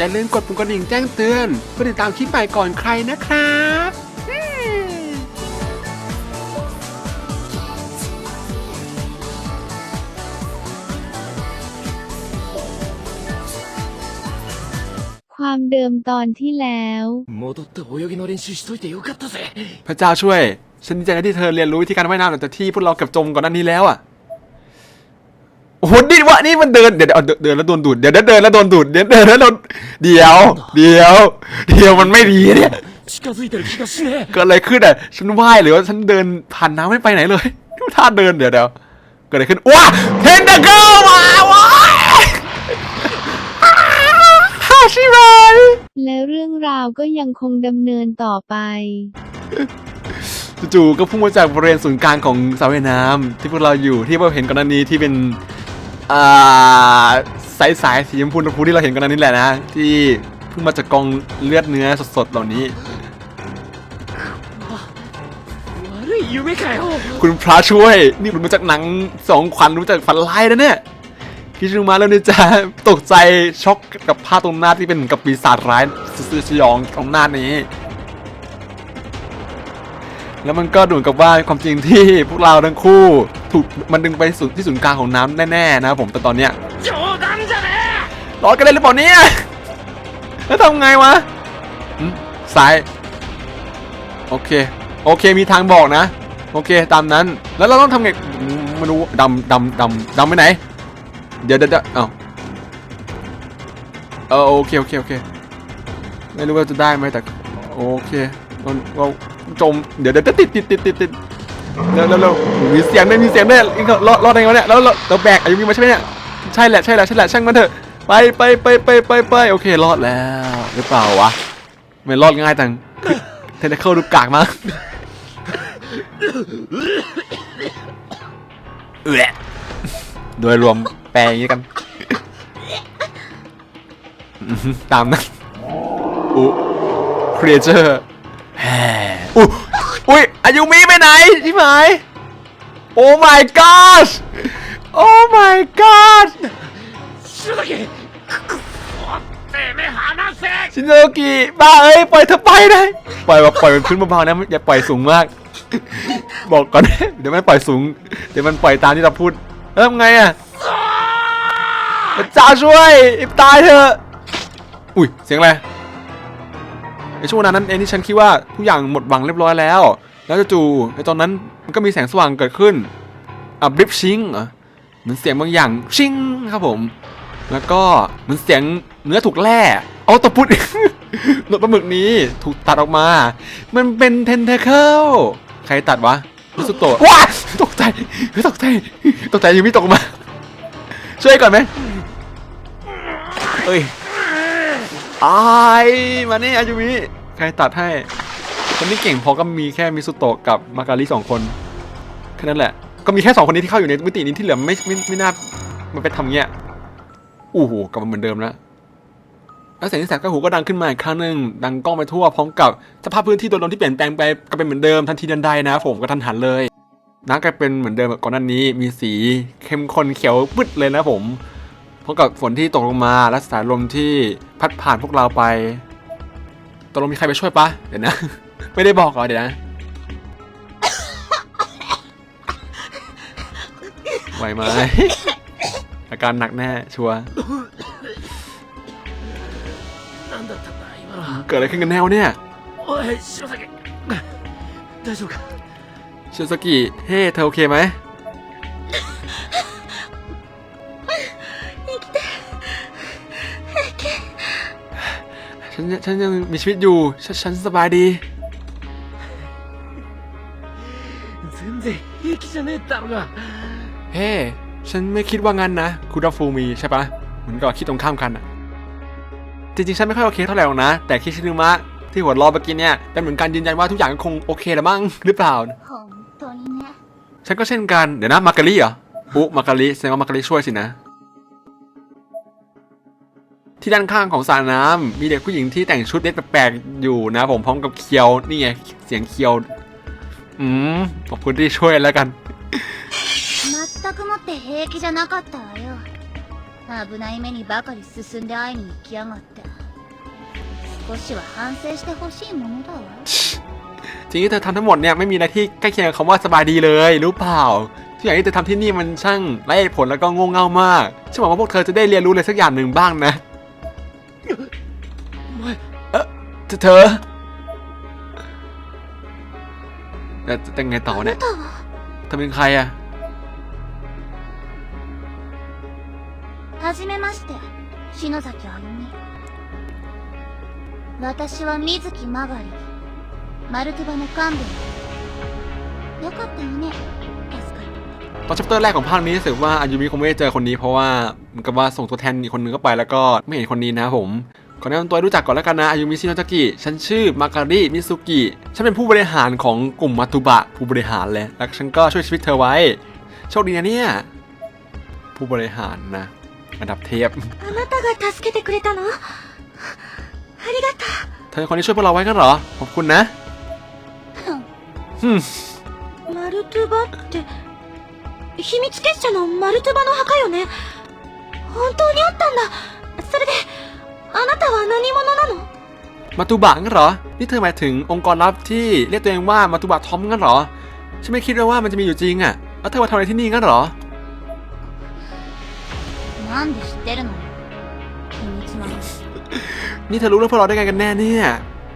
อย่าลืมกดปุ่มกระดิ่งแจ้งเตือนเพื่อติดตามคลิปใหม่ก่อนใครนะครับความเดิมตอนที่แล้วพระเจ้าช่วย ฉันดีใจนะที่เธอเรียนรู้วิธีการว่ายน้ำหลังจากที่พวกเราเกือบจมก่อนหน้านี้แล้วอะ โอ้โหนี่วะนี่มันเดินเดี๋ยวเดี๋ยวเดินแล้วโดนดูดเดี๋ยวเดี๋ยวเดินแล้วโดนดูดเดี๋ยวเดินแล้วโดนเดี๋ยวเดี๋ยวเดี๋ยวมันไม่ดีเนี่ย 近づいてる気がしね เกิดอะไรขึ้นอ่ะ ฉันว่ายหรือว่าฉันเดินผ่านน้ำไม่ไปไหนเลยดูท่าเดินเดี๋ยวเดี๋ยวเกิดอะไรขึ้นว้าเทนเดอร์เกิลมาว้ายฮ่าชิบาย และเรื่องราวก็ยังคงดำเนินต่อไป จู่ๆก็พุ่งมาจากบริเวณศูนย์กลางของสระว่ายน้ำที่พวกเราอยู่ที่เราเห็นก่อนหน้านี้ที่เป็นอ่า สายสายๆสีชมพูชมพูที่เราเห็นก่อนหน้านี้แหละนะ ที่เพิ่งมาจากกองเลือดเนื้อสดๆเหล่านี้ 悪い夢かよ คุณพระช่วย นี่หลุดมาจากหนังสองขวัญรู้จากฝันร้ายนะเนี่ยคิดดูมาแล้วเนี่ยจะตกใจช็อกกับภาพตรงหน้าที่เป็นเหมือนกับปีศาจร้ายซื่อๆสยองตรงหน้านี้ แล้วมันก็ดูเนกับว่าความจริงที่พวกเราทั้งคู่ถูกมันดึงไปสุดที่ศูนย์กลางของน้ำแน่ๆนะครับผมแต่ตอนเนี้ยรอดกันได้หรือเปล่าเนี่ยแล้วทำไงวะสายโอเคโอเคมีทางบอกนะ โอเคตามนั้นแล้วเราต้องทำไงไม่รู้ดำดำดำดำไปไหน เดี๋ยวเดี๋ยวเอ้าเออโอเคโอเคโอเคไม่รู้ว่าจะได้ไหมแต่โอเคเรา จม เดี๋ยวเดี๋ยวติดติดติดติดติดเร็วเร็วเร็วมีเสียงด้วยมีเสียงด้วยอิงเขารอดรอดได้ไงวะเนี่ยแล้วเราแบกอายุมีมาใช่ไหมเนี่ยใช่แหละใช่แหละใช่แหละช่างมันเถอะไปไปไปไปไปไปโอเครอดแล้วหรือเปล่าวะไม่รอดง่ายจังเทนเนเคิลดูกากมากเอื้อโดยรวมแปลงนี้กันตามนั้นอุครีเอเจอร์แฮ อุ้ยอายุมีไปไหนที่ไหมโอ้ my god โอ้ my god ชินาโนกิบ้าเอ้ยปล่อยเธอไปเลยปล่อยแบปล่อยเป็นพื้นเบาๆนะอย่าปล่อยสูงมาก บอกก่อนเดี๋ยวมันปล่อยสูง เดี๋ยวมันปล่อยตามที่เราพูดเริ่มไงอะจ้าช่วยอิบตายเถอะอุ้ยเสียงอะไร ในช่วงเวลานั้นเองที่ฉันคิดว่าทุกอย่างหมดหวังเรียบร้อยแล้ว แล้วจู่ๆในตอนนั้นมันก็มีแสงสว่างเกิดขึ้นอะบลิปชิงเหมือนเสียงบางอย่างชิงครับผม แล้วก็เหมือนเสียงเนื้อถูกแล่เอาตะพุดหนวดปลาหมึกนี้ถูกตัดออกมา มันเป็นเทนเทเคิลใครตัดวะมิสุโตะว้าตกใจตกใจตกใจยังไม่ตกมา ช่วยก่อนไหมเอ้ย อายมานี่อายุมิใครตัดให้ คนที่เก่งพอก็มีแค่มิสุโตะกับมาการิสองคนแค่นั้นแหละ ก็มีแค่สองคนนี้ที่เข้าอยู่ในมิตินี้ที่เหลือไม่ไม่ไม่น่ามันไปทำเงี้ยอู้หูกลับมาเหมือนเดิมแล้วแล้วเสียงที่แสบกระหูก็ดังขึ้นมาอีกครั้งหนึ่งดังก้องไปทั่วพร้อมกับสภาพพื้นที่โดยรวมที่เปลี่ยนแปลงไปก็เป็นเหมือนเดิมทันทีทันใดนะผมก็ทันหันเลยน้ำกลายเป็นเหมือนเดิมก่อนหน้านี้มีสีเข้มข้นเขียวปึ๊ดเลยนะผม บกับฝนที่ตกลงมาและสายลมที่พัดผ่านพวกเราไปตกลงมีใครไปช่วยปะเดี๋ยวนะ ไม่ได้บอกหรอเดี๋ยวนะไหวไหมอาการหนักแน่ชัวเกิดอะไรขึ้นกันแนวเนี่ยชิโอซากิเฮ้เธอโอเคไหม ฉันฉันยังมีชีวิตอยู่ ฉันฉันสบายดี 全然平気じゃねえってのが เฮ้ ฉันไม่คิดว่างั้นนะ คุดาฟูมีใช่ปะเหมือนกับคิดตรงข้ามกันอะจริงๆ ฉันไม่ค่อยโอเคเท่าไหร่หรอกนะ แต่คิชินุมะที่หัวเรอเมื่อกี้เนี่ยเป็นเหมือนการยืนยันว่าทุกอย่างก็คงโอเคแล้วมั้งหรือเปล่า 本当にね ฉันก็เช่นกัน เดี๋ยวนะ มาการิเหรออุ๊มาการิแสดงว่ามาการิช่วยสินะ ที่ด้านข้างของสระน้ำมีเด็กผู้หญิงที่แต่งชุดเด็กแปลกๆอยู่นะ ผมพร้อมกับเคียว นี่ไง เสียงเคียว อืม ขอบคุณที่ช่วยแล้วกัน 全くもって平気じゃなかったわよ危ない目にばかり進んで会いに行きやがって しは反省してほしいものだわ จริงที่เธอทำทั้งหมดเนี่ยไม่มีอะไรที่ใกล้เคียงกับคำว่าสบายดีเลยรู้เปล่าทุกอย่างที่เธอทำที่นี่มันช่างไร้เหตุผลแล้วก็โง่เง่ามากฉันหวังว่าพวกเธอจะได้เรียนรู้อะไรสักอย่างหนึ่งบ้างนะ เธอแต่จะไงต่อ あ เนี่ ないたは เธอเป็นใครอะ はじめまして篠崎あゆみ私は水木マガリマルトゥバの幹部よかったよね助かる ตอนชัปเตอร์แรกของภาคนี้รู้สึกว่าอายุมิคงไม่ได้เจอคนนี้เพราะว่าเหมันกับว่าส่งตัวแทนอีกคนนึงเข้าไปแล้วก็ไม่เห็นคนนี้นะผม ขอแนะนำตัวให้รู้จักก่อนแล้วกันนะอายุมิชิโนทากิฉันชื่อมาการิมิซุกิฉันเป็นผู้บริหารของกลุ่มมัตุบะ ผู้บริหารเลยแล้วฉันก็ช่วยชีวิตเธอไว้ โชคดีนะเนี่ย ผู้บริหารนะระดับเทพ あなたが助けてくれたのありがと เธอเป็นคนที่ช่วยพวกเราไว้กันเหรอขอบคุณนะ う ฮึม マルトゥバって秘密結社のマルトゥバの墓よね本当にあったんだそれで あなたは何者なの มาตุบะงั้นเหรอ นี่เธอหมายถึงองค์กรลับที่เรียกตัวเองว่ามาตุบะทอมงั้นเหรอ ฉันไม่คิดเลยว่ามันจะมีอยู่จริงอะแล้วเธอมาทำอะไรที่นี่งั้นเหรอ なんで知ってるのよ秘密なの นี่เธอรู้เรื่องพวกเราได้ไงกันแน่เนี่ย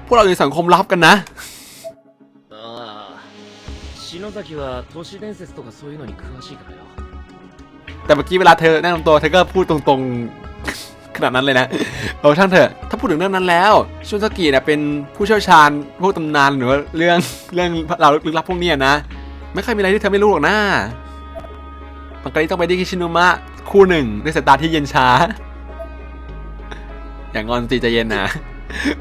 พวกเราอยู่ในสังคมลับกันนะ ああ篠崎は都市伝説とかそういうのに詳しいからよ แต่เมื่อกี้เวลาเธอแนะนำตัวเธอก็พูดตรงๆ ขนาดนั้นเลยนะเออช่างเถอะ ถ้าพูดถึงเรื่องนั้นแล้วชุนสกิเนี่ยเป็นผู้เชี่ยวชาญพวกตำนานหรือว่าเรื่องเรื่องราวลึกลับพวกเนี้ยนะ ไม่เคยมีอะไรที่เธอไม่รู้หรอกนะมันก็เลยต้องไปที่คิชินุมะคู่หนึ่งด้วยสายตาที่เย็นชา อย่างงอนสิใจเย็นนะ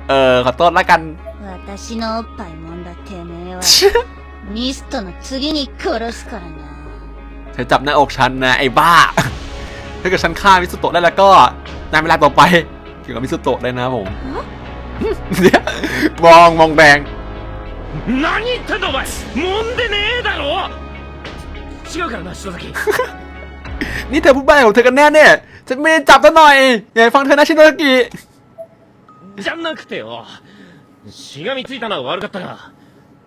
เออขอโทษละกัน 私のおっぱいもんだてめえはミストの次に殺すからな เธอจับหน้าอกฉันนะไอ้บ้า ถ้าเกิดฉันฆ่ามิสุโตะได้แล้วก็ ในเวลาต่อไปเกี่ยวกับมิสุโตะได้นะผม เดี๋ยวมองมองแดง 何言ってんだお前揉んでねえだろ違うからな篠崎 นี่เธอพูดบ้าอะไรของเธอกันแน่เนี่ย ฉันไม่ได้จับซะหน่อย อย่าให้ฟังเธอนะชินโนสกิ じゃなくてよしがみついたのは悪かったが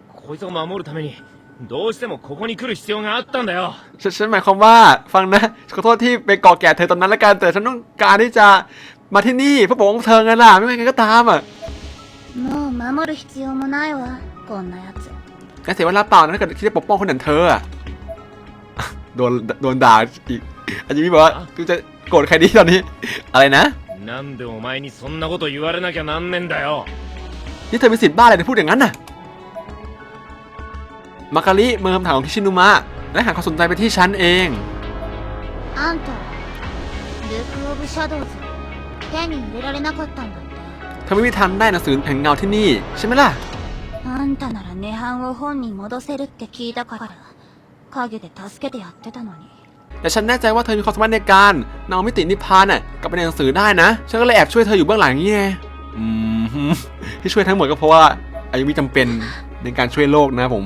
こいつを守るために どうしてもここに来る必要があったんだよ ฉันฉันหมายความว่า ฟังนะ ขอโทษที่ไปก่อแก่เธอตอนนั้นละกัน แต่ฉันต้องการที่จะมาที่นี่เพื่อปกป้องเธอไงล่ะ ไม่ว่าไงก็ตามอ่ะ もう守る必要もないわこんなやつ แต่เสียเวลาเปล่านะถ้าเกิดคิดจะปกป้องคนอย่างเธออ่ะ โดนโดนด่าอีกอาจจะมีบอกว่ากูจะโกรธใครดีตอนนี้ อะไรนะ なんでお前にそんなこと言われなきゃなんねんだよ นี่เธอมีสิทธิ์บ้าอะไรที่พูดอย่างนั้นน่ะ มาการิเมืองคำถามของคิชินุมะ และหาความสนใจไปที่ฉันเอง あんたルーク・オブ・シャドウズ手に入れられなかったんだって เธอไม่มีทางได้หนังสือแห่งเงาที่นี่ ใช่ไหมล่ะ あんたなら涅槃を本に戻せるって聞いたから影で助けてやってたのに แต่ฉันแน่ใจว่าเธอมีความสามารถในการนำมิตินิพพานน่ะกลับไปในหนังสือได้นะ ฉันก็เลยแอบช่วยเธออยู่เบื้องหลังอย่างนี้ไงอืมฮึที่ช่วยทั้งหมดก็เพราะว่าอายุมิจำเป็นในการช่วยโลกนะผม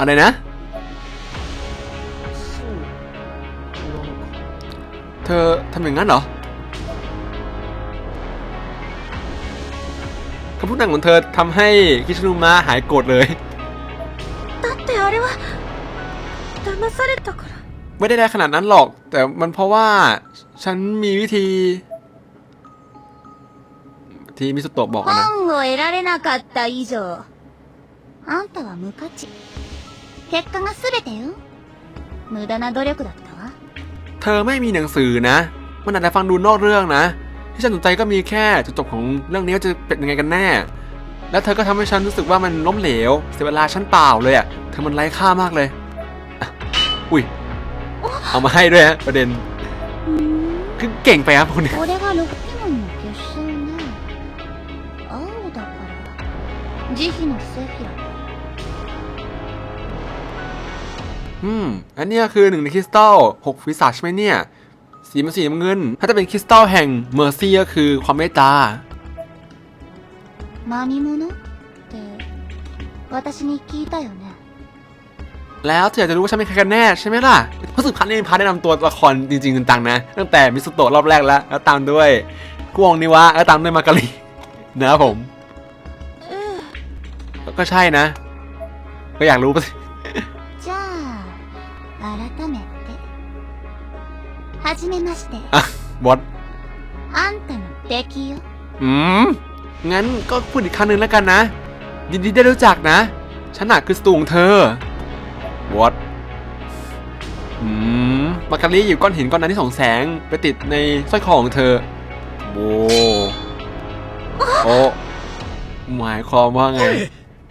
อะไรนะ そうなのか เธอทำอย่างนั้นเหรอคำพูดนั้นของเธอทำให้คิชินุมะหายโกรธเลย だってあれは騙されたから ไม่ได้ได้ขนาดนั้นหรอก แต่มันเพราะว่าฉันมีวิธี ที่มิสุโตะบอกอะนะ 本を得られなかった以上あんたは無価値 結果が全てよ無駄な努力だったわ เธอไม่มีหนังสือนะ มันอาจจะฟังดูนอกเรื่องนะ ที่ฉันสนใจก็มีแค่จุดจบของเรื่องนี้ว่าจะเป็นยังไงกันแน่ แล้วเธอก็ทำให้ฉันรู้สึกว่ามันล้มเหลว เสียเวลาฉันเปล่าเลยอะเธอมันไร้ค่ามากเลยอ่ะอุ้ย เอามาให้ด้วยฮะประเด็น うーん คือเก่งไปครับคนนี้ これが6ティモンの結晶ね青だから慈悲のセフ อืม อันนี้คือหนึ่งในคริสตัลหกวิสัชไหมเนี่ย สีมันสีน้ำเงิน ถ้าจะเป็นคริสตัลแห่งเมอร์ซี่ก็คือความเมตตาแล้วเธออยากจะรู้ว่าฉันเป็นใครกันแน่ใช่ไหมล่ะเพราะสืบพันธ์ในพาร์ทแนะนำตัวละครจริงๆต่างๆนะ ตั้งแต่มิสุโตะรอบแรกแล้ว แล้วตามด้วยกวงนิวะแล้วตามด้วยมาการีนะผม ก็ใช่นะ ก็อยากรู้ はじめまして อ่ะบอส あんたの敵よ อืม งั้นก็พูดอีกครั้งหนึ่งแล้วกันนะ ยินดีได้รู้จักนะ ฉันน่ะคือสตูของเธอ what อืมมาการีอยู่ก้อนหินก้อนนั้นที่ส่องแสง ไปติดในสร้อยคอของเธอโว้โอ้หมายความว่าไง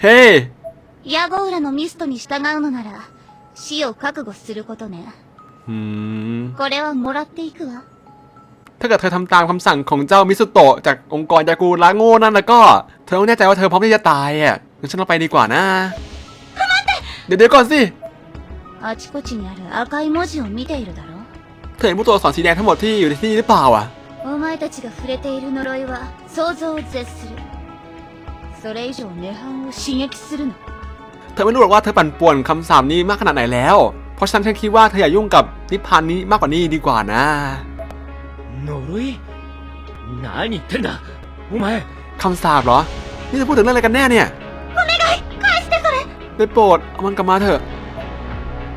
เฮ้ย ヤゴウラのミストに従うのなら死を覚悟することね อืม これはもらっていくわ ถ้าเกิดเธอทำตามคำสั่งของเจ้ามิสุโตะจากองค์กรยากูระโง่นั่นแล้วก็ เธอต้องแน่ใจว่าเธอพร้อมที่จะตายอ่ะงั้นฉันเราไปดีกว่านะ เดี๋ยวเดี๋ยวก่อนสิ あちこちにある赤い文字を見ているだろ เธอเห็นพวกตัวอักษรสีแดงทั้งหมดที่อยู่ในที่นี่หรือเปล่าอ่ะ お前たちが触れている呪いは想像を絶するそれ以上涅槃を刺激するな เธอไม่รู้หรอกว่าเธอปั่นป่วนคำสาปนี้มากขนาดไหนแล้ว เพราะฉันฉันคิดว่าเธออย่ายุ่งกับนิพพานนี้มากกว่านี้ดีกว่านะโนรุยนานิเทนดะโอไมคำสาบเหรอ นี่จะพูดถึงเรื่องอะไรกันแน่เนี่ยได้โปรดเอามันกลับมาเถอะ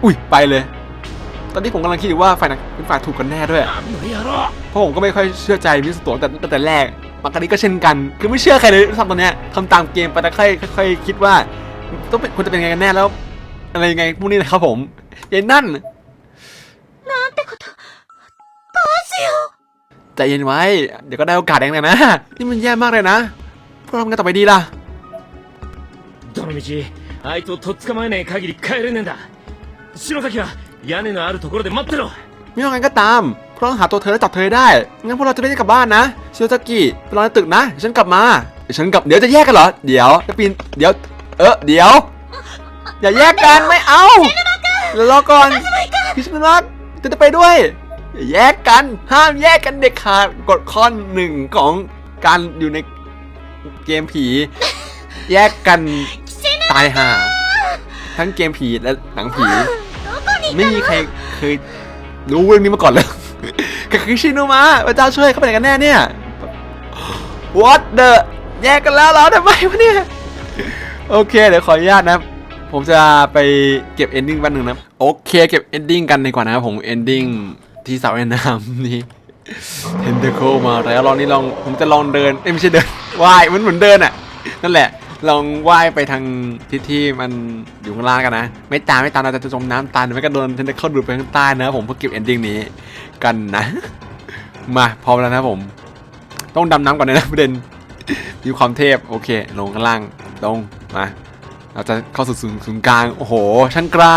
อุ้ยไปเลย ตอนนี้ผมกำลังคิดอยู่ว่าฝ่ายไหนเป็นฝ่ายถูกกันแน่ด้วย เพราะผมก็ไม่ค่อยเชื่อใจมิสตัวแต่แต่แรกมากันนี้ก็เช่นกัน คือไม่เชื่อใครเลยทำตอนนี้ทำตามเกมไปแต่ค่อยค่อยคิดว่าต้องเป็นควรจะเป็นไงกันแน่แล้ว อะไรยังไงพวกนี้นะครับผมยายนั่น なんてことどうしよ ใจเย็นไว้ เดี๋ยวก็ได้โอกาสเองแหละนะ นี่มันแย่มากเลยนะ พวกเราทำกันต่อไปดีล่ะ どのみちあいつをとっ捕まえねえ限り帰れねえんだ篠崎は屋根のあるところで待ってろ ไม่ว่าไงก็ตามพวกเราต้องหาตัวเธอและจับเธอให้ได้ งั้นพวกเราจะได้กลับบ้านนะชิโนซากิไปรอในตึกนะเดี๋ยวฉันกลับมาเดี๋ยวฉันกลับ เดี๋ยวจะแยกกันเหรอ เดี๋ยวจะปีน เดี๋ยว เออเดี๋ยว อย่าแยกกันไม่เอาเดี๋ยวรอก่อนพิชมิรักจะจะไปด้วย อย่าแยกกันห้ามแยกกันเด็ดขาดกดข้อนหนึ่งของการอยู่ในเกมผี แยกกันตายห่าทั้งเกมผีและหนังผี ไม่มีใครเคยรู้เรื่องนี้มาก่อนเลยกับคิชิโนมาพระเจ้าช่วยเขาไปไหนกันแน่เนี่ย What the แยกกันแล้วเหรอทำไมวะเนี่ย โอเค เดี๋ยวขออนุญาตนะ ผมจะไปเก็บ ending แป๊บนึงนะ โอเค เก็บ ending กันดีกว่านะครับผม ending ที่สระว่ายน้ำนี่ tentacle มาแล้วลองนี่ลองผมจะลองเดินเอ้ไม่ใช่เดินว่ายมันเหมือนเดินอะ นั่นแหละ ลองว่ายไปทางทิศที่มันอยู่ข้างล่างกันนะ ไม่ตามไม่ตามเราจะจมน้ำตายหรือไม่ก็โดน tentacle ดูดไปข้างใต้นะผมเพื่อเก็บ ending นี้กันนะ มาพร้อมแล้วนะผม ต้องดำน้ำก่อนเลยนะประเด็นมีความเทพโอเค ลงข้างล่างลงมา เราจะเข้าสู่ศูนย์ศูนย์กลาง โอ้โห ช่างกล้า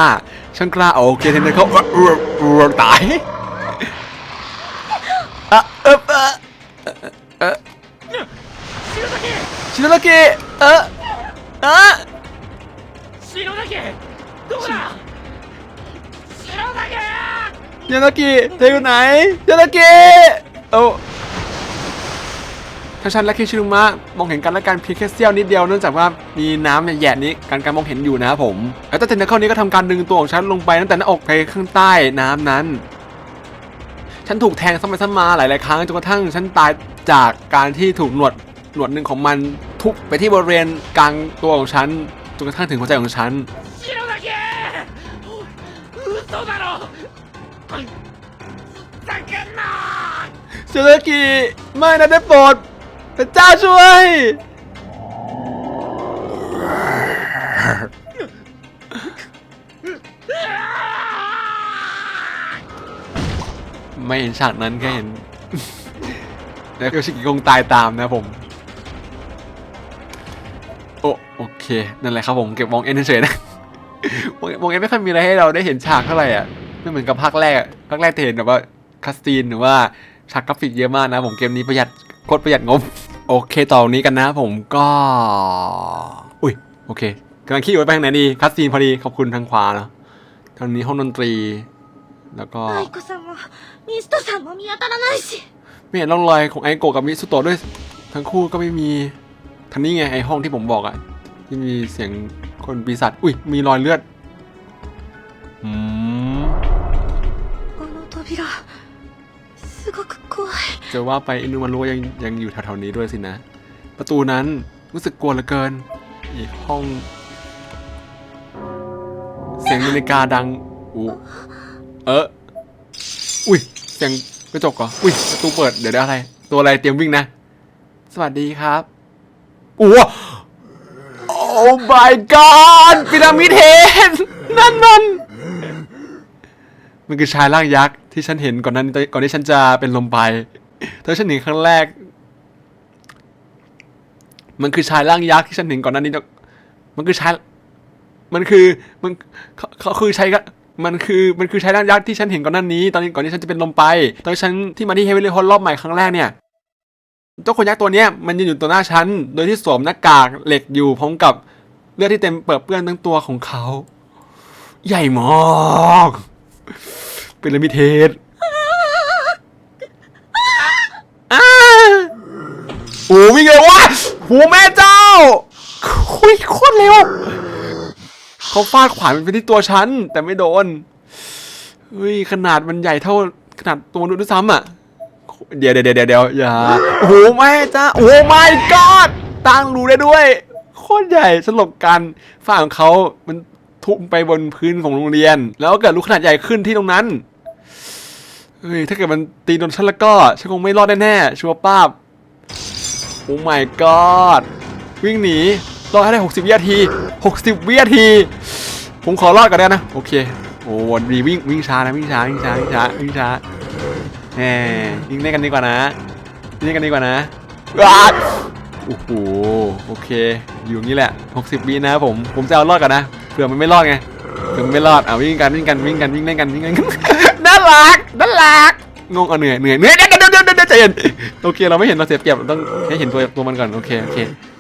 ช่างกล้า โอเคเทนเนอร์เขาเออเออเออตายอะเออเออเออ 篠崎 ชินโนกิเออเออ 篠崎どこだ篠崎 ชินโนกิเธออยู่ไหนชินโนกิโอ้ ทั้งฉันและคิชิรุมะมองเห็นกันและกันเพียงแค่เสี้ยวนิดเดียวเนื่องจากว่ามีน้ำเนี่ยแย่นี้การการมองเห็นอยู่นะครับผมแล้วแต่เทนเนอร์เข้านี้ก็ทำการดึงตัวของฉันลงไปตั้งแต่หน้าอกไปข้างใต้น้ำนั้น ฉันถูกแทงซ้ำไปซ้ำมาหลายๆครั้งจนกระทั่งฉันตายจากการที่ถูกหนวดหนวดหนึ่งของมันทุบไปที่บริเวณกลางตัวของฉันจนกระทั่งถึงหัวใจของฉันเซเลกิไม่นะได้ปรด พระเจ้าช่วย ไม่เห็นฉากนั้นแค่เห็น แล้วก็ชิกิคงตายตามนะผม โอโอเค นั่นแหละครับผมเก็บมองเอ็นเฉยนะมองมองเอ็นไม่ค่อยมีอะไรให้เราได้เห็นฉากเท่าไหร่อะไม่เหมือนกับภาคแรกภาคแรกจะเห็นแบบว่าคัสซีนหรือว่าฉากกราฟิกเยอะมากนะผมเกมนี้ประหยัด โคตรประหยัดงบ โอเคต่อนี้กันนะผมก็ อุ้ยโอเคกำลังคิดอยู่ว่าไปทางไหนดีคัสซีนพอดีขอบคุณทางขวาเนาะทางนี้ห้องดนตรี แล้วก็ 愛子さんもミストさんも見当たらないし ไม่เห็นร่องรอยของไอโกะกับมิสุโตะด้วย ทั้งคู่ก็ไม่มีทางนี้ไงไอห้องที่ผมบอกอะที่มีเสียงคนปีศาจอุ้ยมีรอยเลือดอืม あの扉すごく怖い จะว่าไปอินุมารุยังยังอยู่แถวๆนี้ด้วยสินะ ประตูนั้นรู้สึกกลัวเหลือเกิน อีกห้อง เสียงนาฬิกาดังอูเอออุ้ยเสียงกระจกเหรออุ้ยประตูเปิดเดี๋ยวเดี๋ยวอะไร ตัวอะไรเตรียมวิ่งนะ สวัสดีครับอู้วโอ้ my god พีระมิดเห็นนั่นมันมันคือชายร่างยักษ์ที่ฉันเห็นก่อนนั้นก่อนที่ฉันจะเป็นลมไป ตอนฉันเห็นครั้งแรก มันคือชายร่างยักษ์ที่ฉันเห็นก่อนหนั้นนี้มันคือชาย มันคือมันเขาเขาคือชายก็มันคือมันคือชายร่างยักษ์ที่ฉันเห็นก่อนหนั้นนี้ ตอนนี้ก่อนที่ฉันจะเป็นลมไป ตอนฉันที่มาที่เฮเวอร์ลีฮอลรอบใหม่ครั้งแรกเนี่ยเจ้าคนยักษ์ตัวเนี้ยมันยืนอยู่ต่อหน้าฉัน โดยที่สวมหน้ากากเหล็กอยู่พร้อมกับเลือดที่เต็มเปื้อนเปื้อนทั้งตัวของเขา ใหญ่มากเป็นลมิเทศ อ้าโอ้วิ่งเลยวะโหแม่เจ้าคุยโคตรเร็วเขาฟาดขวานไปที่ตัวฉัน แต่ไม่โดนเฮ้ยขนาดมันใหญ่เท่าขนาดตัวมนุษย์ด้วยซ้ำอะ เดี๋ยวเดี๋ยวเดี๋ยวเดี๋ยวอย่าโอ้โหแม่จ้าโอ้ my god ตั้งรู้ได้ด้วย โคตรใหญ่สลบกันฝ้าของเขามันทุ่มไปบนพื้นของโรงเรียน แล้วเกิดลูกขนาดใหญ่ขึ้นที่ตรงนั้น เฮ้ย ถ้าเกิดมันตีโดนฉันแล้วก็ ฉันคงไม่รอดแน่ๆ ชัวร์ป้าบ โอ้ my god วิ่งหนี รอดให้ได้ 60 วินาที 60 วินาที ผมขอรอดก่อนได้นะ โอเค โอ้วันดีวิ่งวิ่งช้านะวิ่งช้าวิ่งช้าวิ่งช้าวิ่งช้าแหมวิ่งเล่นกันดีกว่านะวิ่งเล่นกันดีกว่านะว้าโอ้โห โอเค อยู่งนี้แหละ 60 วินะผม ผมจะเอารอดก่อนนะ เผื่อมันไม่รอดไง เผื่อมันไม่รอดเอาวิ่งกันวิ่งกันวิ่งกันวิ่งเล่นกันวิ่งเล่นกัน น่ารักน่ารักงงเอาเหนื่อยเหนื่อยเหนื่อยเดี๋ยวเดี๋ยวเดี๋ยวเดี๋ยวเดี๋ยวใจเย็นโอเคเราไม่เห็นเราเสียเปรียบเราต้องให้เห็นตัวตัวมันก่อนโอเคโอเค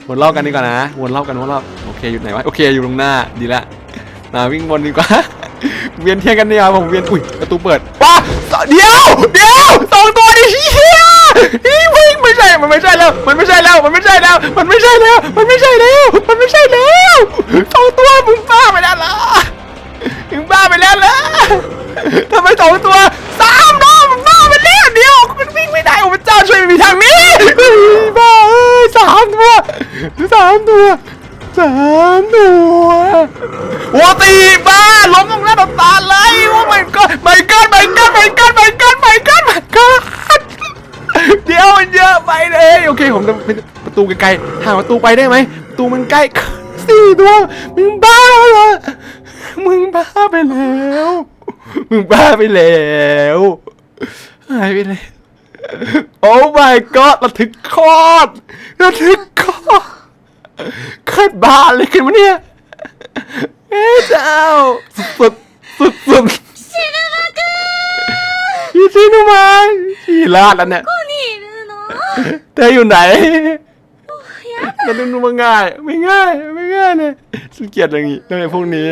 วนรอบกันดีกว่านะวนรอบกันวนรอบโอเคอยู่ไหนวะโอเคอยู่ตรงหน้าดีละมาวิ่งวนดีกว่าเวียนเทียนกันเนี่ยผมเวียนอุ้ยประตูเปิดว้าเดียวเดียวสองตัวดิเฮียนี่วิ่งไม่ใช่มันไม่ใช่แล้ว มันไม่ใช่แล้วมันไม่ใช่แล้ว มันไม่ใช่แล้ว มันไม่ใช่แล้วมันไม่ใช่แล้วสองตัวมึงบ้าไปแล้วเหรอ มึงบ้าไปแล้วเหรอทำไมสองตัวสามรอบมึงบ้าไปแล้วเดียวมันวิ่งไม่ได้โอ้พระเจ้าช่วยมีทางนี้บ้าเอ้ยสามตัวสามตัวสามตัวโอ้ตีบ้าล้มตรงหน้าตาเลยโอ้ไม่ก็ไม่ก็ไม่ก็ไม่ก็ไม่ก็ไม่ก็ไม่ก็เดี๋ยวมันเยอะไปเลยโอเคผมจะเป็นประตูไกลๆหาประตูไปได้ไหมประตูมันใกล้สี่ตัวมึงบ้าเหรอ มึงบ้าไปแล้วมึงบ้าไปแล้วหายไปเลยโอ้ my god ระทึกคอดระทึกคอดเกิดบ้าเลยขึ้นมาเนี่ยเอ้เจ้าสุดสุดสุดชินุมาคือชินุมาชีลาดแล้วเนี่ย ここにいるの เธออยู่ไหน มันดูมาง่าย ไม่ง่าย ไม่ง่ายเลยฉันเกลียดอย่างงี้เรื่องไอ้พวกนี้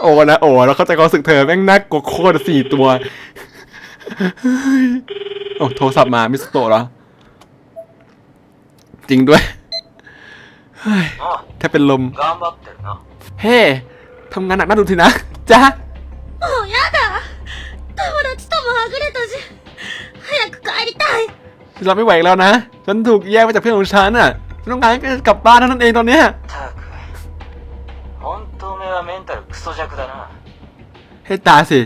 โอ้นะ โอ้แล้วเข้าใจความรู้สึกเธอแม่งน่ากลัวโคตรสี่ตัวเฮ้ยโอ้โทรศัพท์มามิสโตะเหรอ จริงด้วยเฮ้ยถ้าเป็นลม 頑張ってるな เฮ้ทำงานหนักน่าดูทีนะจ้า もうやだ友達ともはぐれたし早く帰りたい เราไม่ไหวอีกแล้วนะ ฉันถูกแยกไปจากเพื่อนของฉันอ่ะฉันต้องการให้กลับบ้านเท่านั้นเองตอนเนี้ย たく本当おめえはメンタルクソ弱だな ให้ตายสิ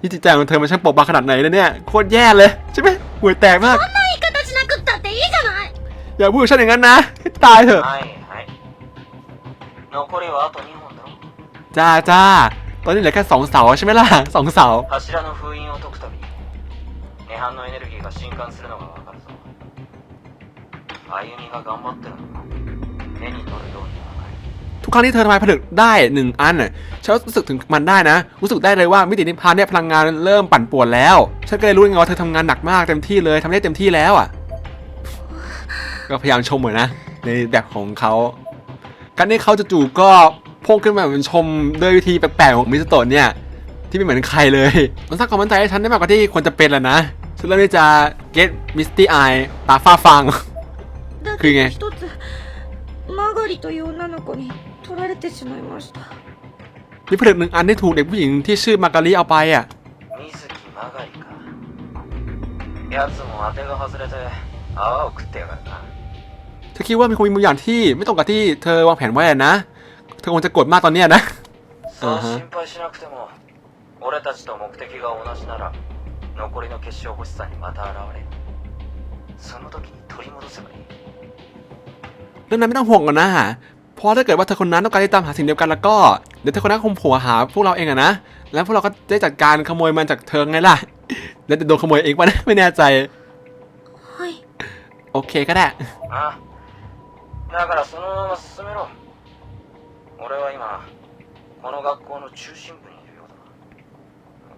ที่จิตใจของเธอมันช่างเปราะบางขนาดไหนเลยเนี่ย โคตรแย่เลย ใช่ไหมห่วยแตกมาก そんな言い方しなくったっていいじゃない อย่าพูดกับฉันอย่างนั้นนะ ให้ตายเถอะ はいはい残りはあと2本だろ จ้าจ้า ตอนนี้เหลือแค่สองเสาใช่ไหมล่ะสองเสา 柱の封印を解くたびに涅槃のエネルギーが震撼するのが ทุกครั้งที่เธอทำลายผลึกได้หนึ่งอันน่ะฉันรู้สึกถึงมันได้นะ รู้สึกได้เลยว่ามิตินิพพานเนี่ยพลังงานเริ่มปั่นป่วนแล้ว ฉันก็เลยรู้ไงว่าเธอทำงานหนักมากเต็มที่เลยทำได้เต็มที่แล้วอะ ก็พยายามชมเหมือนนะ ในแบบของเขาการที่เขาจะจู่ๆก็พุ่งขึ้นมาเหมือนชมด้วยวิธีแปลกๆของมิสโตะเนี่ย ที่ไม่เหมือนใครเลย มันสร้างความมั่นใจให้ฉันได้มากกว่าที่ควรจะเป็นแล้วนะฉันเริ่มที่จะ get misty eye ตาฟ้าฟาง だ食いねけど一つマガリという女の子に取られてしまいました มีผลึกหนึ่งอันที่ถูกเด็กผู้หญิงที่ชื่อมาการีเอาไปอ่ะ 水木曲がりか奴も当てが外れて泡を食ってやがるな เธอคิดว่ามีคงมีบางอย่างที่ไม่ตรงกับที่เธอวางแผนไว้อะนะ เธอคงจะโกรธมากตอนเนี้ยนะ そううん心配しなくても俺たちと目的が同じなら残りの結晶欲しさにまた現れその時に取り戻せばいい เรื่องนั้นไม่ต้องห่วงกันนะเพราะถ้าเกิดว่าเธอคนนั้นต้องการที่ตามหาสิ่งเดียวกันแล้วก็ เดี๋ยวเธอคนนั้นคงโผล่หาพวกเราเองอะนะ แล้วพวกเราก็ได้จัดการขโมยมันจากเธอไงล่ะ แล้วจะโดนขโมยเองปะนะ ไม่แน่ใจ はい โอเคก็ได้ ああだからそのまま進めろ俺は今この学校の中心部にいるようだ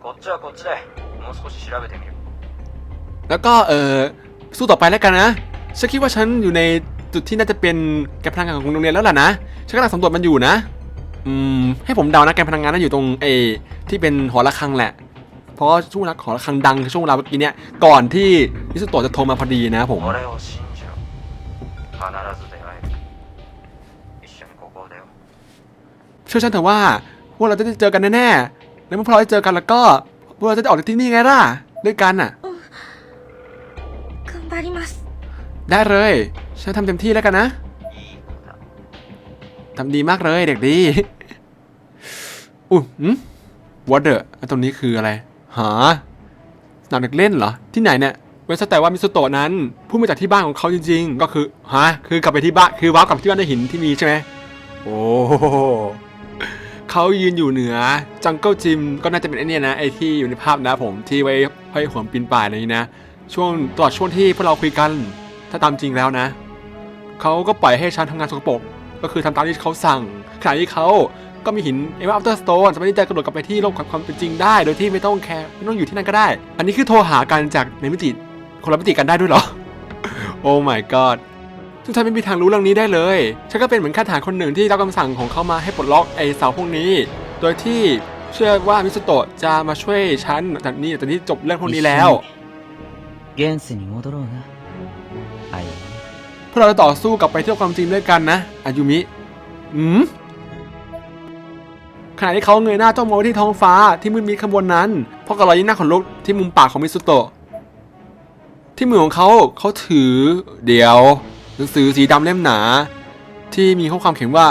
こっちはこっちでもう少し調べてみる แล้วก็เออสู้ต่อไปแล้วกันนะ ฉันคิดว่าฉันอยู่ใน จุดที่น่าจะเป็นแกนพลังงานของโรงเรียนแล้วล่ะนะ ฉันกำลังสำรวจมันอยู่นะ อืม ให้ผมเดานะแกนพลังงานน่าอยู่ตรงเอที่เป็นหอระฆังแหละ เพราะว่าช่วงเวลาหอระฆังดังคือช่วงเวลาเมื่อกี้เนี้ยก่อนที่นิสุโตะจะโทรมาพอดีนะผม 俺を信じろ必ず出会える一緒にここを出よう เชื่อฉันเถอะว่าพวกเราจะได้เจอกันแน่ๆ แล้วเมื่อพวกเราได้เจอกันแล้วก็พวกเราจะได้ออกจากที่นี่ไงล่ะ ด้วยกันอ่ะ 頑張ります ได้เลย ฉันทำเต็มที่แล้วกันนะทำดีมากเลยเด็กดีอุ้ยวอเดอร์ตรงนี้คืออะไร หาสนามเด็กเล่นเหรอ ที่ไหนเนี่ย เว้นแต่ว่ามิสุโตะนั้นพูดมาจากที่บ้านของเขาจริง ๆ ก็คือ ฮะ คือกลับไปที่บ้าน คือว้าวกลับที่บ้านด้วยหินที่มีใช่ไหม โอ้เขายืนอยู่เหนือ จังเกิลจิม ก็น่าจะเป็นไอเนี่ยนะ ไอที่อยู่ในภาพนะผม ที่ไว้ให้หัวปีนป่ายนี้นะ ช่วงตลอดช่วงที่พวกเราคุยกัน ถ้าตามจริงแล้วนะ เขาก็ปล่อยให้ฉันทำงานสกปรก ก็คือทำตามที่เขาสั่ง ขณะที่เขาก็มีหินเอเวอร์อัลเตอร์สโตนสามารถที่จะกระโดดกลับไปที่โลกของความเป็นจริงได้ โดยที่ไม่ต้องแคร์ไม่ต้องอยู่ที่นั่นก็ได้ อันนี้คือโทรหากันจากในมิติคนละมิติกันได้ด้วยเหรอ โอ้ my god ทุกท่านไม่มีทางรู้เรื่องนี้ได้เลย ฉันก็เป็นเหมือนข้าทหารคนหนึ่งที่รับคำสั่งของเขามาให้ปลดล็อกไอ้เสาพวกนี้ โดยที่เชื่อว่ามิสโตะจะมาช่วยฉันจากนี้จากนี้จบเรื่องพวกนี้แล้ว 現世に戻ろうなアイ เ พื่อเราจะต่อสู้กลับไปเที่ยวความจริงด้วยกันนะอายุมิ อืมขณะที่เขาเงยหน้าจ้องมองไปที่ท้องฟ้าที่มืดมิดข้างบนนั้นเพราะกับรอยยิ้มหน้าขนลุกที่มุมปากของมิสุโตะ ที่มือของเขาเขาถือ เดี๋ยว หนังสือสีดำเล่มหนา ที่มีข้อความเขียนว่า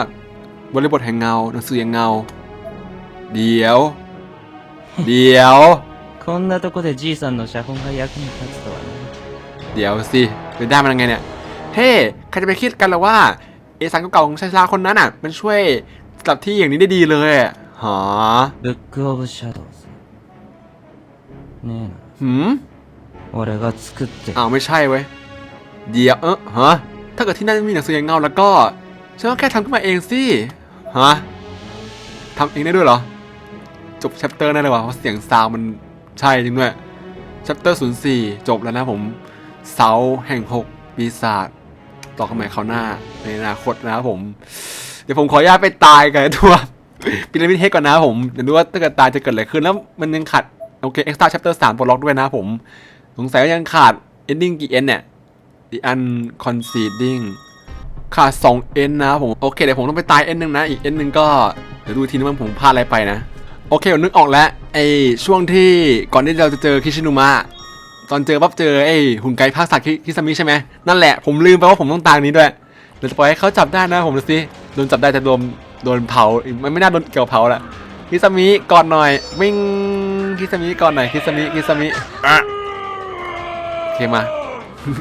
บริบทแห่งเงา หนังสือแห่งเงา เดี๋ยว เดี๋ยว こんなとこでじいさんの写本が役に立つとはな เดี๋ยวสิเป็นได้มันยังไงเนี่ย เฮ้ ใครจะไปคิดกันล่ะว่า เอสันเก่าๆของชายชราคนนั้นอ่ะ มันช่วยกลับที่อย่างนี้ได้ดีเลยอะหา ブックオブシャドウズねえな หืม 俺が作って อ้าวไม่ใช่เว้ย เดี๋ยวเออฮะ ถ้าเกิดที่นั่นไม่มีหนังสืออย่างเงาแล้วก็ ฉันก็แค่ทำขึ้นมาเองสิ ฮะทำเองได้ด้วยเหรอ จบแชปเตอร์นั่นเลยว่ะเพราะเสียงซาวด์มันใช่จริงด้วยแชปเตอร์ศูนย์สี่จบแล้วนะผม เสาแห่งหกปีศาจ ต่อกันใหม่คราวหน้าในอนาคตนะครับผม เดี๋ยวผมขออนุญาตไปตายกันทั่วพีระมิดเฮกก่อนนะครับผมเดี๋ยวดูว่าถ้าเกิดตายจะเกิดอะไรขึ้นแล้วมันยังขาดโอเคเอ็กซ์ตร้าแชปเตอร์สามปลดล็อกด้วยนะผม สงสัยว่ายังขาด ending กี่ end เนี่ย the unconceding ขาด2 end นะครับผมโอเคเดี๋ยวผมต้องไปตาย end หนึ่งนะอีก end หนึ่งก็เดี๋ยวดูอีกทีนึงว่าผมพลาดอะไรไปนะ โอเคผมนึกออกแล้วไอช่วงที่ก่อนที่เราจะเจอคิชินุมะ ตอนเจอปั๊บเจอไอ้หุ่นไก่ภาคสัตว์คิคิซามิใช่ไหมนั่นแหละผมลืมไปว่าผมต้องตายนี้ด้วยเดี๋ยวจะปล่อยให้เขาจับได้นะผมดูสิโดนจับได้จะโดนโดนเผาอีกมันไม่น่าโดนเกี่ยวเผาละคิซามิก่อนหน่อยวิ่งคิซามิก่อนหน่อยคิซามิคิซามิอะโอเคมา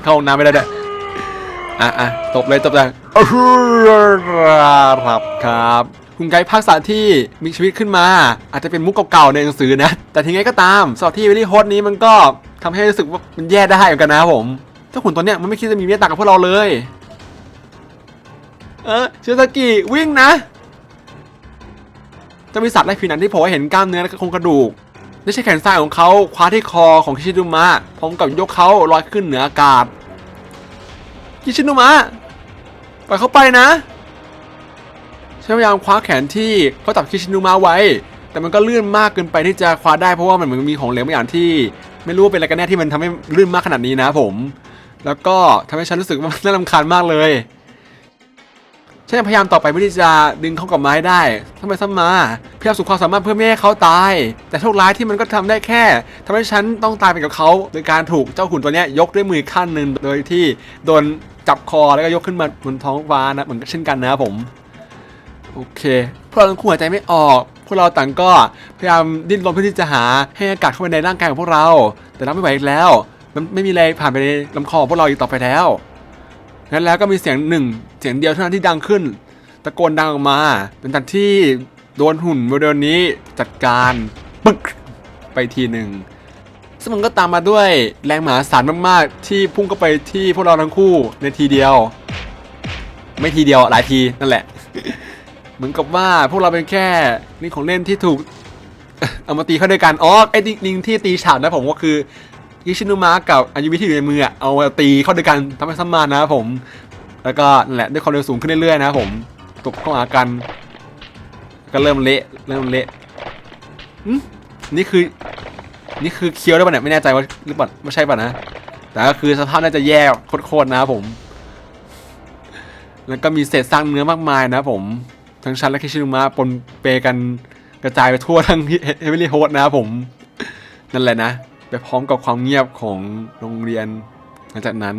เข้าห้องน้ำไม่ได้ด้วยอะอะตบเลยตบเลยอื้อหือครับครับ คุณไกด์ภาคสาที่มีชีวิตขึ้นมา อาจจะเป็นมุกเก่าๆในหนังสือนะ แต่ทีไงก็ตามสำหรับที่วิลลี่โฮสนี้มันก็ทำให้รู้สึกว่ามันแย่ได้เหมือนกันนะผมเจ้าหุ่นตัวเนี้ยมันไม่คิดจะมีเมตตากับพวกเราเลย เออเชสกิวิ่งนะจะมีสัตว์ไร้ผิวหนังที่ผล่ให้เห็นกล้ามเนื้อและโครงกระดูกได้ใช้แขนซ้ายของเขาคว้าที่คอของคิชินุมะพร้อมกับยกเขาลอยขึ้นเหนืออากาศคิชินุมะปล่อยเขาไปนะ ฉันพยายามคว้าแขนที่เขาจับคิชินุมะไว้ แต่มันก็ลื่นมากเกินไปที่จะคว้าได้เพราะว่ามันเหมือนมีของเหลวบางอย่างที่ ไม่รู้ว่าเป็นอะไรกันแน่ที่มันทำให้ลื่นมากขนาดนี้นะผม แล้วก็ทำให้ฉันรู้สึกว่าน่ารำคาญมากเลยฉันพยายามต่อไปเพื่อที่จะดึงเขากลับมาให้ได้ทำไมซ้ำมาพยายามสุดความสามารถเพื่อไม่ให้เขาตาย แต่โชคร้ายที่มันก็ทำได้แค่ทำให้ฉันต้องตายไปกับเขาโดยการถูกเจ้าหุ่นตัวนี้ยกด้วยมือข้างหนึ่งโดยที่โดนจับคอแล้วก็ยกขึ้นมาบนท้องฟ้านะเหมือนกันเช่นกันนะครับผม โอเคพวกเราทั้งคู่หายใจไม่ออกพวกเราต่างก็พยายามดิ้นรนเพื่อที่จะหาให้อากาศเข้าไปในร่างกายของพวกเรา แต่เราไม่ไหวอีกแล้ว มันไม่มีอะไรผ่านไปในลำคอพวกเราอีกต่อไปแล้วงั้นแล้วก็มีเสียงหนึ่งเสียงเดียวเท่านั้นที่ดังขึ้น ตะโกนดังออกมา เป็นทันที่โดนหุ่นโมเดลนี้จัดการปึกไปทีหนึ่งซึ่งมันก็ตามมาด้วยแรงมหาศาลมากๆ ที่พุ่งเข้าไปที่พวกเราทั้งคู่ในทีเดียว ไม่ทีเดียวหลายทีนั่นแหละ เหมือนกับว่าพวกเราเป็นแค่นี่ของเล่นที่ถูกเอามาตีเข้าด้วยกันอ๋อไอ้ลิงที่ตีฉาบนะผมก็คือยิชินุมะกับอายุมิที่อยู่ในมือเอามาตีเข้าด้วยกันทำให้ซ้ำมานะผม แล้วก็นั่นแหละด้วยความเร็วสูงขึ้นเรื่อยๆนะผมตกเข้าหากัน ก็เริ่มเละเริ่มเละนี่คือ นี่คือเคี้ยวได้ป่ะเนี่ยไม่แน่ใจว่าหรือเปล่าไม่ใช่ป่ะนะแต่ก็คือสภาพน่าจะแย่โคตรๆนะผม แล้วก็มีเศษซากเนื้อมากมายนะผม ทั้งชั้นและคิชินุมะปนเปกันกระจายไปทั่วทั้งเฮมิลี่โฮสนะครับผม นั่นแหละนะ ไปพร้อมกับความเงียบของโรงเรียน หลังจากนั้น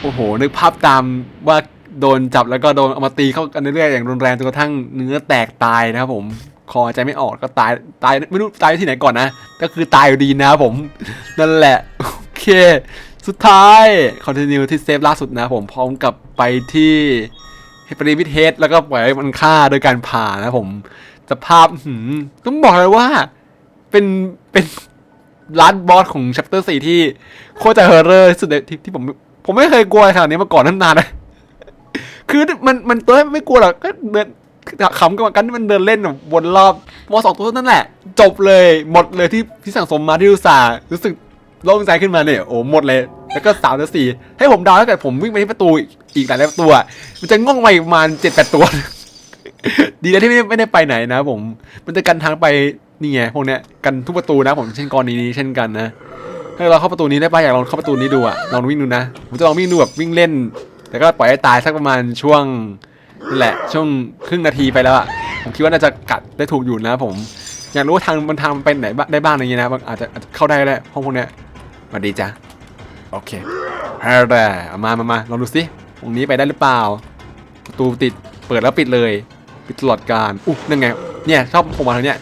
โอ้โห นึกภาพตามว่าโดนจับแล้วก็โดนเอามาตีเข้ากันเรื่อยๆอย่างรุนแรงจนกระทั่งเนื้อแตกตายนะครับผมคอใจไม่ออกก็ตายตายไม่รู้ตายที่ไหนก่อนนะ ก็คือตายอยู่ดีนะครับผม นั่นแหละ โอเค สุดท้ายคอนติเนียที่เซฟล่าสุดนะผมพร้อมกับไปที่ ปรีวิทเฮดแล้วก็ปล่อยให้มันฆ่าโดยการผ่านะผมสภาพหืมต้องบอกเลยว่า เป็นเป็นร้านบอสของ chapter 4ที่โคตรจะเฮอร์เรอร์สุดที่ที่ผม ผมไม่เคยกลัวขนาดนี้มาก่อนนานๆนะคือมันมันตัวไม่กลัวหรอกก็เดินขำกับกันที่มันเดินเล่นบบวนรอบมอสองตัวนั่นแหละ จบเลยหมดเลยที่ที่สั่งสมมาที่อุตส่าห์รู้สึก โล่งใจขึ้นมาเนี่ยโอ้หมดเลย แล้วก็สามและสี่ให้ผมดาถ้าเกิดผมวิ่งไปที่ประตูอีกหลายประตูมันจะง่องไปประมาณเจ็ดแปดตัว ดีแล้วที่ไม่ได้ไม่ได้ไปไหนนะผม มันจะกันทางไปนี่ไงพวกเนี้ยกันทุกประตูนะ ผมเช่นกรณีนี้เช่นกันนะถ้าเราเข้าประตูนี้ได้ป่ะอยากลองเข้าประตูนี้ดูอะลองวิ่งดูนะผมจะลองวิ่งดูแบบวิ่งเล่น แต่ก็ปล่อยให้ตายสักประมาณช่วงนี่แหละ ช่วงครึ่งนาทีไปแล้วอะผมคิดว่าน่าจะกัดได้ถูกอยู่นะผม อยากรู้ว่าทางมันทางมันไปไหนได้บ้างอะไรอย่างเงี้ยนะอาจจะอาจจะเข้าได้ก็ได้ห้องพวกเนี้ย สวัสดีจ้ะโอเคฮัลโหลเอามามามาลองดูสิตรงนี้ไปได้หรือเปล่าประตูติดเปิดแล้วปิดเลย ปิดตลอดการอุ๊ยนั่นไงเนี่ยชอบผมมาทางเนี้ย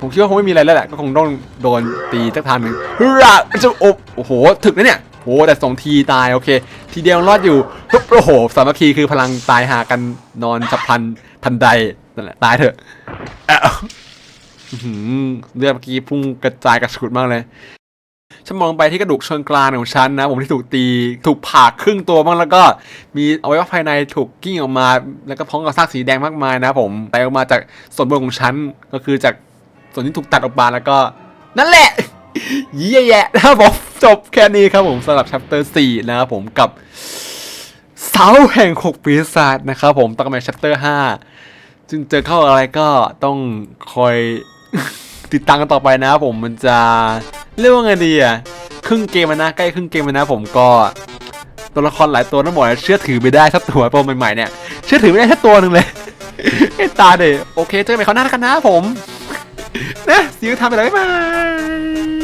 ผมคิดว่าคงไม่มีอะไรแล้วแหละก็คงต้องโดนตีสักทางหนึ่งฮึระจะอบโอ้โหถึกนะเนี่ยโอ้โหแต่สองทีตายโอเค ทีเดียวรอดอยู่ฮึบโอ้โหสามัคคีคือพลังตายหากันนอนฉับพลันทันใดนั่นแหละตายเถอะแออเลือดเมื่อกี้พุ่งกระจายกระฉุดมากเลย ฉันมองไปที่กระดูกเชิงกรานของฉันนะ ผมที่ถูกตีถูกผ่าครึ่งตัวบ้างแล้วก็มีอวัยวะภายในถูกกิ้งออกมา แล้วก็พร้อมกับซากสีแดงมากมายนะ ผมแต่ออกมาจากส่วนบนของฉันก็คือจากส่วนที่ถูกตัดออกมาแล้วก็ นั่นแหละเยี่ยแยะนะครับผมจบแค่นี้ครับผมสำหรับ chapter 4นะครับผมกับเสาแห่งหกปีศาจนะครับผมต่อมา chapter 5จึงเจอเข้าอะไรก็ต้องคอย ติดตามกันต่อไปนะครับผมมันจะเรียกว่าไงดีอะครึ่งเกมนะใกล้ครึ่งเกมนะผมก็ตัวละครหลายตัวทั้งหมดเชื่อถือไม่ได้สักตัวตัวใหม่ๆเนี่ยเชื่อถือไม่ได้แค่ตัวหนึ่งเลยไอ้ตาเด็โอเคเจอกันใหม่คราวหน้ากันนะผมนะสิวทำไปแล้วบ๊ายบาย